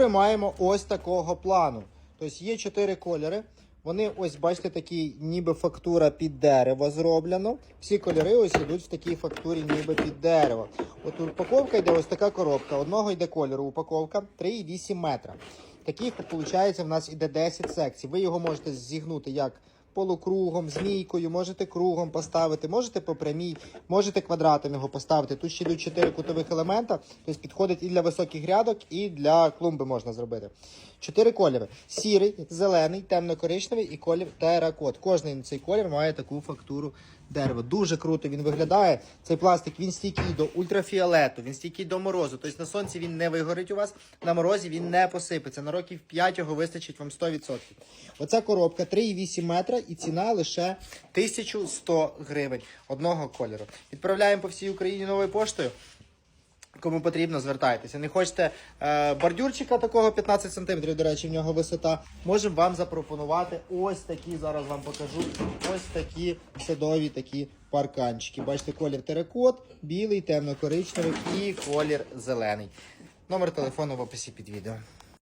Маємо ось такого плану. Тобто є чотири кольори. Вони ось, бачите, такі, ніби фактура під дерево зроблено. Всі кольори ось йдуть в такій фактурі, ніби під дерево. От упаковка йде ось така коробка. Одного йде кольору упаковка 3,8 метра. Таких, виходить, в нас іде 10 секцій. Ви його можете зігнути як полукругом, змійкою, можете кругом поставити, можете по прямій, можете квадратом його поставити. Тут ще йдуть 4 кутових елемента, тобто підходить і для високих грядок, і для клумби можна зробити. Чотири кольори: сірий, зелений, темно-коричневий і колір теракот. Кожний цей колір має таку фактуру дерева. Дуже круто він виглядає. Цей пластик він стійкий до ультрафіолету, він стійкий до морозу. Тобто на сонці він не вигорить у вас, на морозі він не посипеться. На років 5 його вистачить вам 100%. Оця коробка 3,8 метра і ціна лише 1100 гривень одного кольору. Відправляємо по всій Україні новою поштою. Кому потрібно, звертайтеся. Не хочете е, бордюрчика такого 15 см, до речі, в нього висота. Можемо вам запропонувати ось такі, зараз вам покажу. Ось такі садові такі парканчики. Бачите, колір теракот, білий, темно-коричневий і колір зелений. Номер телефону в описі під відео.